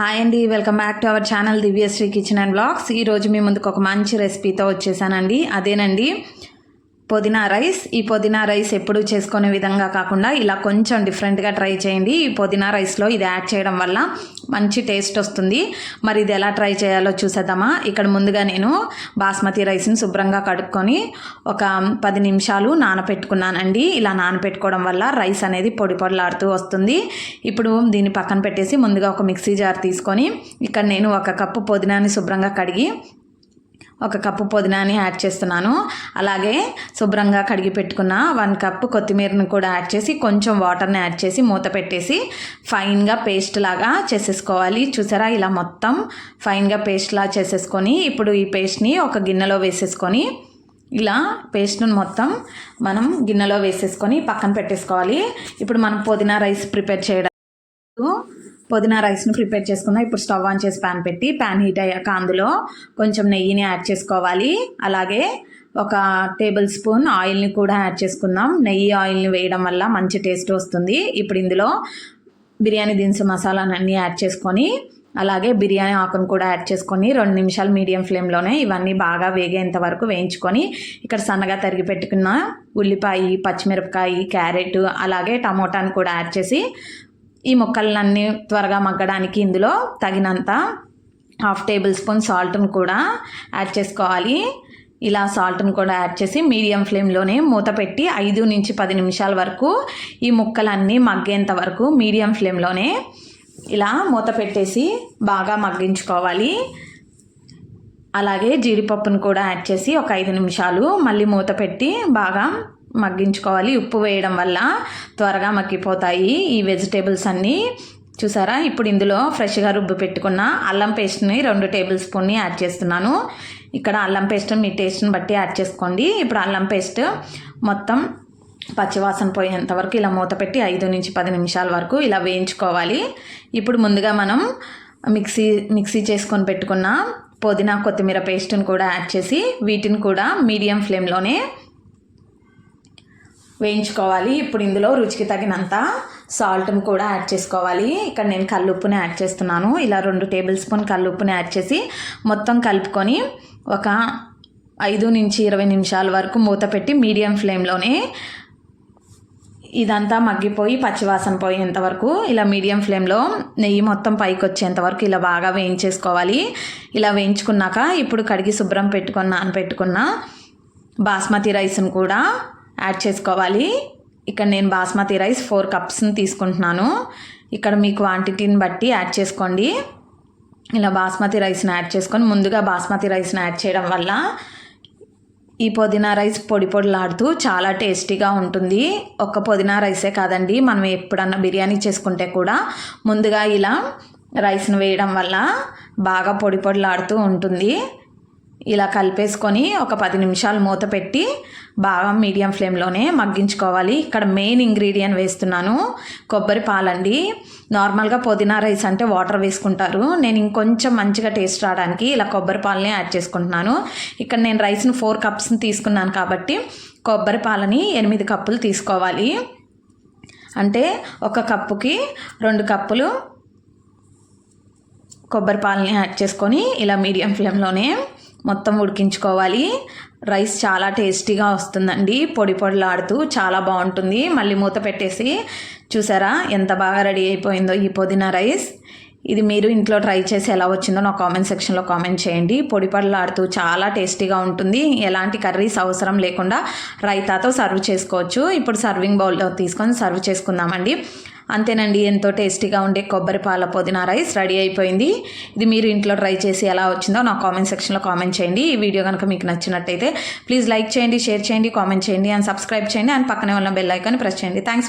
Hi అండి welcome back to our channel Divyasri kitchen and blogs ఈరోజు మీ ముందుకు ఒక మంచి రెసిపీతో వచ్చేసానండి. అదేనండి పుదీనా రైస్. ఈ పుదీనా రైస్ ఎప్పుడు చేసుకునే విధంగా కాకుండా ఇలా కొంచెం డిఫరెంట్గా ట్రై చేయండి. ఈ పుదీనా రైస్లో ఇది యాడ్ చేయడం వల్ల మంచి టేస్ట్ వస్తుంది. మరి ఇది ఎలా ట్రై చేయాలో చూసేద్దామా? ఇక్కడ ముందుగా నేను బాస్మతి రైస్ని శుభ్రంగా కడుక్కొని ఒక పది నిమిషాలు నానపెట్టుకున్నానండి. ఇలా నానపెట్టుకోవడం వల్ల రైస్ అనేది పొడి పొడలాడుతూ వస్తుంది. ఇప్పుడు దీన్ని పక్కన పెట్టేసి ముందుగా ఒక మిక్సీ జార్ తీసుకొని ఇక్కడ నేను ఒక కప్పు పుదీనాని శుభ్రంగా కడిగి ఒక కప్పు పుదీనాని యాడ్ చేస్తున్నాను. అలాగే శుభ్రంగా కడిగి పెట్టుకున్న వన్ కప్ కొత్తిమీరని కూడా యాడ్ చేసి కొంచెం వాటర్ని యాడ్ చేసి మూత పెట్టేసి ఫైన్గా పేస్ట్ లాగా చేసేసుకోవాలి. చూసారా? ఇలా మొత్తం ఫైన్గా పేస్ట్లా చేసేసుకొని ఇప్పుడు ఈ పేస్ట్ని ఒక గిన్నెలో వేసేసుకొని ఇలా పేస్ట్ను మొత్తం మనం గిన్నెలో వేసేసుకొని పక్కన పెట్టేసుకోవాలి. ఇప్పుడు మనం పుదీనా రైస్ ప్రిపేర్ చేయడం పుదీనా రైస్ని ప్రిపేర్ చేసుకుందాం. ఇప్పుడు స్టవ్ ఆన్ చేసి ప్యాన్ పెట్టి ప్యాన్ హీట్ అయ్యాక అందులో కొంచెం నెయ్యిని యాడ్ చేసుకోవాలి. అలాగే ఒక టేబుల్ స్పూన్ ఆయిల్ని కూడా యాడ్ చేసుకుందాం. నెయ్యి ఆయిల్ని వేయడం వల్ల మంచి టేస్ట్ వస్తుంది. ఇప్పుడు ఇందులో బిర్యానీ దినుసు మసాలాలన్నీ యాడ్ చేసుకొని అలాగే బిర్యానీ ఆకును కూడా యాడ్ చేసుకొని రెండు నిమిషాలు మీడియం ఫ్లేమ్లోనే ఇవన్నీ బాగా వేగేంత వరకు వేయించుకొని ఇక్కడ సన్నగా తరిగి పెట్టుకున్న ఉల్లిపాయ పచ్చిమిరపకాయ క్యారెట్ అలాగే టమోటాని కూడా యాడ్ చేసి ఈ ముక్కలన్నీ త్వరగా మగ్గడానికి ఇందులో తగినంత హాఫ్ టేబుల్ స్పూన్ సాల్ట్ను కూడా యాడ్ చేసుకోవాలి. ఇలా సాల్ట్ను కూడా యాడ్ చేసి మీడియం ఫ్లేమ్లోనే మూత పెట్టి ఐదు నుంచి పది నిమిషాల వరకు ఈ ముక్కలన్నీ మగ్గేంత వరకు మీడియం ఫ్లేమ్లోనే ఇలా మూత పెట్టేసి బాగా మగ్గించుకోవాలి. అలాగే జీడిపప్పును కూడా యాడ్ చేసి ఒక ఐదు నిమిషాలు మళ్ళీ మూత పెట్టి బాగా మగ్గించుకోవాలి. ఉప్పు వేయడం వల్ల త్వరగా మగ్గిపోతాయి ఈ వెజిటేబుల్స్ అన్నీ. చూసారా? ఇప్పుడు ఇందులో ఫ్రెష్గా రుబ్బు పెట్టుకున్న అల్లం పేస్ట్ని రెండు టేబుల్ స్పూన్ని యాడ్ చేస్తున్నాను. ఇక్కడ అల్లం పేస్ట్ మీ టేస్ట్ని బట్టి యాడ్ చేసుకోండి. ఇప్పుడు అల్లం పేస్ట్ మొత్తం పచ్చివాసన పోయేంత వరకు ఇలా మూత పెట్టి ఐదు నుంచి పది నిమిషాల వరకు ఇలా వేయించుకోవాలి. ఇప్పుడు ముందుగా మనం మిక్సీ మిక్సీ చేసుకొని పెట్టుకున్న పుదీనా కొత్తిమీర పేస్ట్ని కూడా యాడ్ చేసి వీటిని కూడా మీడియం ఫ్లేమ్లోనే వేయించుకోవాలి. ఇప్పుడు ఇందులో రుచికి తగినంత సాల్ట్ని కూడా యాడ్ చేసుకోవాలి. ఇక్కడ నేను కల్లుప్పుని యాడ్ చేస్తున్నాను. ఇలా రెండు టేబుల్ స్పూన్ కల్లుప్పుని యాడ్ చేసి మొత్తం కలుపుకొని ఒక ఐదు నుంచి ఇరవై నిమిషాల వరకు మూత పెట్టి మీడియం ఫ్లేమ్లోనే ఇదంతా మగ్గిపోయి పచ్చివాసన పోయేంత వరకు ఇలా మీడియం ఫ్లేమ్లో నెయ్యి మొత్తం పైకి వచ్చేంత వరకు ఇలా బాగా వేయించేసుకోవాలి. ఇలా వేయించుకున్నాక ఇప్పుడు కడిగి శుభ్రం పెట్టుకున్న బాస్మతి రైస్ను కూడా యాడ్ చేసుకోవాలి. ఇక్కడ నేను బాస్మతి రైస్ ఫోర్ కప్స్ని తీసుకుంటున్నాను. ఇక్కడ మీ క్వాంటిటీని బట్టి యాడ్ చేసుకోండి. ఇలా బాస్మతి రైస్ని యాడ్ చేసుకొని ముందుగా బాస్మతి రైస్ని యాడ్ చేయడం వల్ల ఈ పుదీనా రైస్ పొడి పొడిలాడుతూ చాలా టేస్టీగా ఉంటుంది. ఒక్క పుదీనా రైసే కాదండి మనం ఎప్పుడన్నా బిర్యానీ చేసుకుంటే కూడా ముందుగా ఇలా రైస్ని వేయడం వల్ల బాగా పొడి పొడిలాడుతూ ఉంటుంది. ఇలా కలిపేసుకొని ఒక పది నిమిషాలు మూత పెట్టి బాగా మీడియం ఫ్లేమ్లోనే మగ్గించుకోవాలి. ఇక్కడ మెయిన్ ఇంగ్రీడియంట్ వేస్తున్నాను. కొబ్బరి పాలండి. నార్మల్గా పుదీనా రైస్ అంటే వాటర్ వేసుకుంటారు. నేను ఇంకొంచెం మంచిగా టేస్ట్ రావడానికి ఇలా కొబ్బరి పాలని యాడ్ చేసుకుంటున్నాను. ఇక్కడ నేను రైస్ని ఫోర్ కప్స్ని తీసుకున్నాను కాబట్టి కొబ్బరి పాలని ఎనిమిది కప్పులు తీసుకోవాలి. అంటే ఒక కప్పుకి రెండు కప్పులు కొబ్బరి పాలని యాడ్ చేసుకొని ఇలా మీడియం ఫ్లేమ్లోనే మొత్తం ఉడికించుకోవాలి. రైస్ చాలా టేస్టీగా వస్తుందండి. పొడి పొడిలాడుతూ చాలా బాగుంటుంది. మళ్ళీ మూత పెట్టేసి చూసారా ఎంత బాగా రెడీ అయిపోయిందో ఈ పుదీనా రైస్. ఇది మీరు ఇంట్లో ట్రై చేసి ఎలా వచ్చిందో నా కామెంట్ సెక్షన్లో కామెంట్ చేయండి. పొడి పడలాడుతూ చాలా టేస్టీగా ఉంటుంది. ఎలాంటి కర్రీస్ అవసరం లేకుండా రైతాతో సర్వ్ చేసుకోవచ్చు. ఇప్పుడు సర్వింగ్ బౌల్లో తీసుకొని సర్వ్ చేసుకుందామండి. అంతేనండి ఎంతో టేస్టీగా ఉండే కొబ్బరి పాల పుదీనా రైస్ రెడీ అయిపోయింది. ఇది మీరు ఇంట్లో ట్రై చేసి ఎలా వచ్చిందో నా కామెంట్ సెక్షన్లో కామెంట్ చేయండి. ఈ వీడియో కనుక మీకు నచ్చినట్టయితే ప్లీజ్ లైక్ చేయండి షేర్ చేయండి కామెంట్ చేయండి అండ్ సబ్స్క్రైబ్ చేయండి అండ్ పక్కనే ఉన్న బెల్ ఐకాన్ ప్రెస్ చేయండి. థ్యాంక్స్